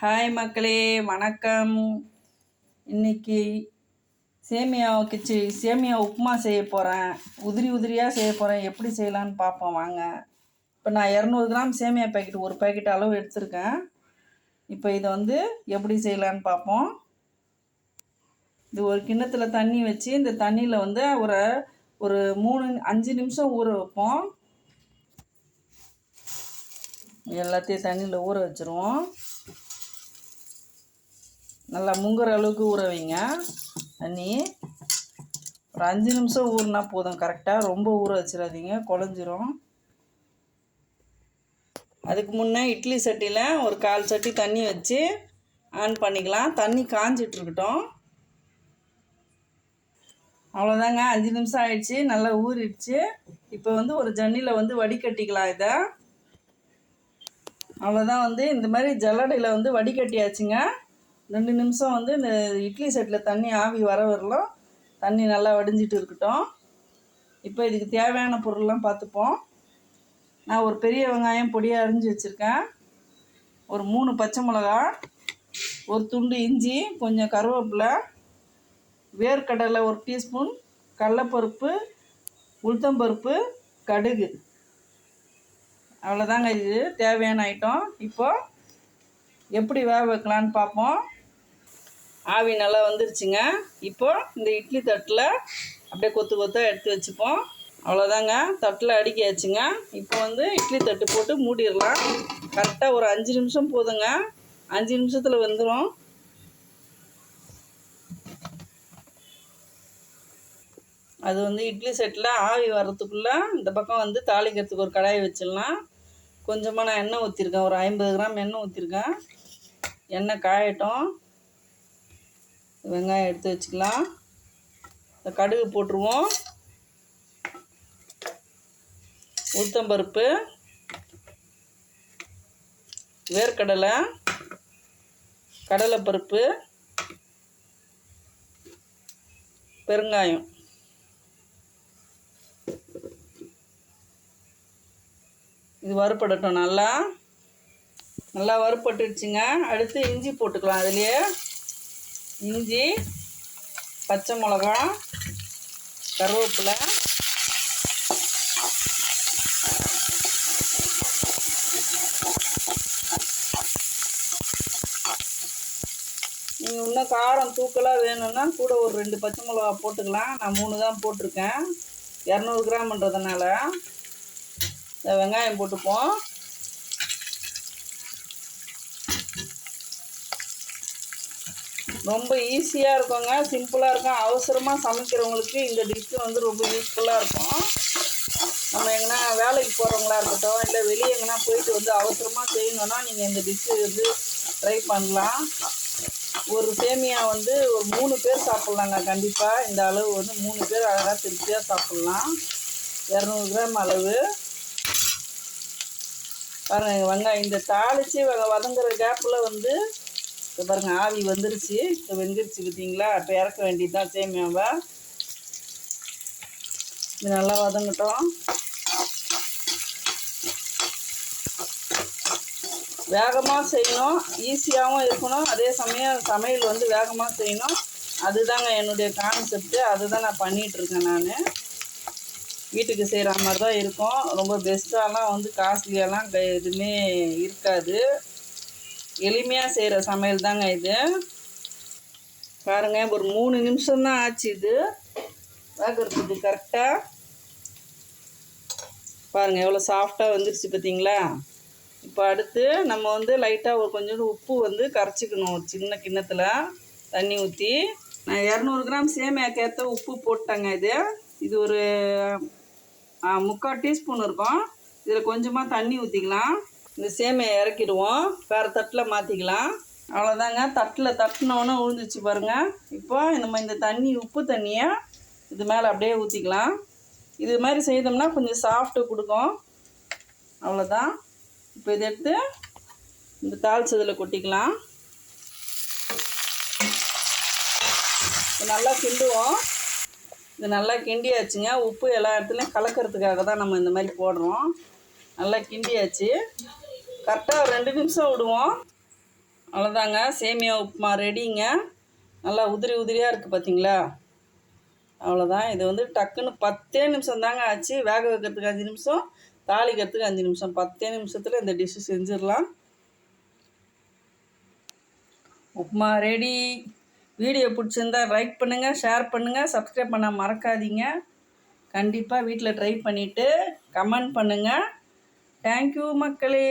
Hi மக்களே. வணக்கம். இன்னைக்கு சேமியா கிச்சி சேமியா உப்புமா செய்ய போகிறேன் உதிரி உதிரியாக செய்ய போகிறேன் எப்படி செய்யலான்னு பார்ப்போம். வாங்க. இப்போ நான் இரநூறு கிராம் சேமியா பேக்கெட் ஒரு பேக்கெட் அளவு எடுத்திருக்கேன். இப்போ இதை வந்து எப்படி செய்யலான்னு பார்ப்போம். இது ஒரு கிண்ணத்தில் தண்ணி வச்சு இந்த தண்ணியில் வந்து ஒரு ஒரு மூணு அஞ்சு நிமிஷம் ஊற வைப்போம். எல்லாத்தையும் தண்ணியில் ஊற வச்சுருவோம். நல்லா முங்குற அளவுக்கு ஊற வைங்க. தண்ணி. ஒரு அஞ்சு நிமிஷம் ஊறினா போதும். கரெக்டாக ரொம்ப ஊற வச்சிடாதீங்க. குழஞ்சிரும். அதுக்கு முன்னே இட்லி சட்டியில் ஒரு கால் சட்டி தண்ணி வச்சு ஆன் பண்ணிக்கலாம். தண்ணி காஞ்சிட்ருக்கட்டும். அவ்வளோதாங்க அஞ்சு நிமிஷம் ஆயிடுச்சு. நல்லா ஊறிடுச்சு. இப்போ வந்து ஒரு ஜன்னியில் வந்து வடிகட்டிக்கலாம் இதை. அவ்வளோதான் வந்து இந்த மாதிரி ஜல்லடையில் வந்து வடிகட்டியாச்சுங்க. ரெண்டு நிமிஷம் வந்து இந்த இட்லி செட்டில் தண்ணி ஆவி வர வரலாம். தண்ணி நல்லா வடிஞ்சிட்டு இருக்கட்டும். இப்போ இதுக்கு தேவையான பொருள்லாம் பார்த்துப்போம். நான் ஒரு பெரிய வெங்காயம் பொடியாக அரிஞ்சு வச்சுருக்கேன். ஒரு மூணு பச்சை மிளகா ஒரு துண்டு இஞ்சி கொஞ்சம் கருவேப்பிலை வேர்க்கடலை ஒரு டீஸ்பூன் கடலப்பருப்பு உளுத்தம்பருப்பு கடுகு. அவ்வளோதாங்க இது. தேவையான ஐட்டம் இப்போது எப்படி வேக வைக்கலான்னு பார்ப்போம். ஆவி நல்லா வந்துருச்சுங்க. இப்போ இந்த இட்லி தட்டில் அப்படியே கொத்து கொத்தாக எடுத்து வச்சுப்போம். அவ்வளோதாங்க தட்டில் அடுக்கியாச்சுங்க. இப்போ வந்து இட்லி தட்டு போட்டு மூடிடலாம். கரெக்டாக ஒரு அஞ்சு நிமிஷம் போதுங்க. அஞ்சு நிமிஷத்தில் வந்துடும் அது வந்து இட்லி செட்டில் ஆவி வர்றதுக்குள்ளே இந்த பக்கம் வந்து தாளிக்கிறதுக்கு ஒரு கடாயை வச்சிடலாம். கொஞ்சமாக நான் எண்ணெய் ஊற்றிருக்கேன் ஒரு ஐம்பது கிராம் எண்ணெய் ஊற்றிருக்கேன் எண்ணெய் காயட்டும். வெங்காயம் எடுத்து வச்சுக்கலாம். இந்த கடுகு போட்டுருவோம். உளுத்தம்பருப்பு வேர்க்கடலை கடலைப்பருப்பு பெருங்காயம். இது வறுப்படட்டும் நல்லா. நல்லா வறுப்பட்டுடுச்சுங்க அடுத்து இஞ்சி போட்டுக்கலாம். அதுலேயே இஞ்சி பச்சை மிளகா கருவேப்பிலை நீங்கள் இன்னும் காரம் தூக்கலாக வேணும்னா கூட ஒரு ரெண்டு பச்சை மிளகா போட்டுக்கலாம். நான் மூணு தான் போட்டிருக்கேன். இரநூறு கிராம்ன்றதுனால வெங்காயம் போட்டுப்போம். ரொம்ப ஈஸியாக இருக்குங்க. சிம்பிளாக இருக்கும். அவசரமாக சமைக்கிறவங்களுக்கு இந்த டிஷ்ஷு வந்து ரொம்ப யூஸ்ஃபுல்லாக இருக்கும். நம்ம எங்கன்னா வேலைக்கு போகிறவங்களா இருக்கட்டும் இல்லை வெளியே எங்கன்னா போயிட்டு வந்து அவசரமாக செய்யணுன்னா நீங்கள் இந்த டிஷ்ஷு வந்து ட்ரை பண்ணலாம். ஒரு சேமியா வந்து ஒரு மூணு பேர் சாப்பிட்லாங்க. கண்டிப்பாக இந்த அளவு வந்து மூணு பேர் அழகாக திருப்தியாக சாப்பிட்லாம். இரநூறு கிராம் அளவு. பாருங்கள் வெங்காயம் இந்த தாளித்து வதங்குற கேப்பில் வந்து இப்போ பாருங்க ஆவி வந்துருச்சு. இப்போ வெந்துருச்சு பார்த்தீங்களா இப்போ இறக்க வேண்டியது தான் சேமியாவை இது நல்லா வதங்கட்டும். வேகமாக செய்யணும். ஈஸியாகவும் இருக்கணும். அதே சமயம் சமையல் வந்து வேகமாக செய்யணும். அதுதாங்க என்னுடைய கான்செப்ட்டு அதுதான் நான் பண்ணிகிட்ருக்கேன் நான். வீட்டுக்கு செய்கிற மாதிரி தான் இருக்கும். ரொம்ப பெஸ்ட்டாலாம் வந்து காஸ்ட்லியெல்லாம் எதுவுமே இருக்காது. எளிமையாக செய்கிற சமையல் தாங்க இது. பாருங்கள் ஒரு மூணு நிமிஷம் தான் ஆச்சு இது. வேகிறதுக்கு கரெக்டாக பாருங்கள் எவ்வளோ சாஃப்டாக வந்துருச்சு பார்த்தீங்களா இப்போ அடுத்து நம்ம வந்து லைட்டாக ஒரு கொஞ்சோண்டு உப்பு வந்து கரைச்சிக்கணும் ஒரு சின்ன கிண்ணத்தில் தண்ணி ஊற்றி நான் இரநூறு கிராம் சேமியாக்கேற்ற உப்பு போட்டேங்க இது. இது ஒரு முக்கால் டீஸ்பூன் இருக்கும். இதில் கொஞ்சமாக தண்ணி ஊற்றிக்கலாம் இந்த சேமியை இறக்கிடுவோம். வேறு தட்டில் மாற்றிக்கலாம் அவ்வளோதாங்க தட்டில் தட்டினோன்னு உழுந்துச்சு பாருங்கள் இப்போ நம்ம இந்த தண்ணி உப்பு தண்ணியை இது மேலே அப்படியே ஊற்றிக்கலாம் இது மாதிரி செய்தோம்னா கொஞ்சம் சாஃப்ட்டு கொடுக்கும். அவ்வளோதான் இப்போ இதை எடுத்து இந்த தாளிச்சதில் கொட்டிக்கலாம். நல்லா கிண்டுவோம். இது நல்லா கிண்டியாச்சுங்க. உப்பு எல்லா இடத்துலையும் கலக்கிறதுக்காக தான் நம்ம இந்த மாதிரி போடுறோம். நல்லா கிண்டியாச்சு. கரெக்டாக ரெண்டு நிமிஷம் விடுவோம். அவ்வளோதாங்க சேமியா உப்புமா ரெடிங்க நல்லா உதிரி உதிரியாக இருக்குது பார்த்தீங்களா அவ்வளோதான் இது வந்து டக்குன்னு பத்தே நிமிஷம் தாங்க ஆச்சு. வேக வைக்கிறதுக்கு அஞ்சு நிமிஷம் தாளிக்கிறதுக்கு அஞ்சு நிமிஷம். பத்தே நிமிஷத்தில் இந்த டிஷ்ஷு செஞ்சிடலாம். உப்புமா ரெடி வீடியோ பிடிச்சிருந்தா லைக் பண்ணுங்கள் ஷேர் பண்ணுங்கள் சப்ஸ்கிரைப் பண்ண மறக்காதீங்க. கண்டிப்பாக வீட்டில் ட்ரை பண்ணிவிட்டு கமெண்ட் பண்ணுங்கள் தேங்க்யூ மக்களே.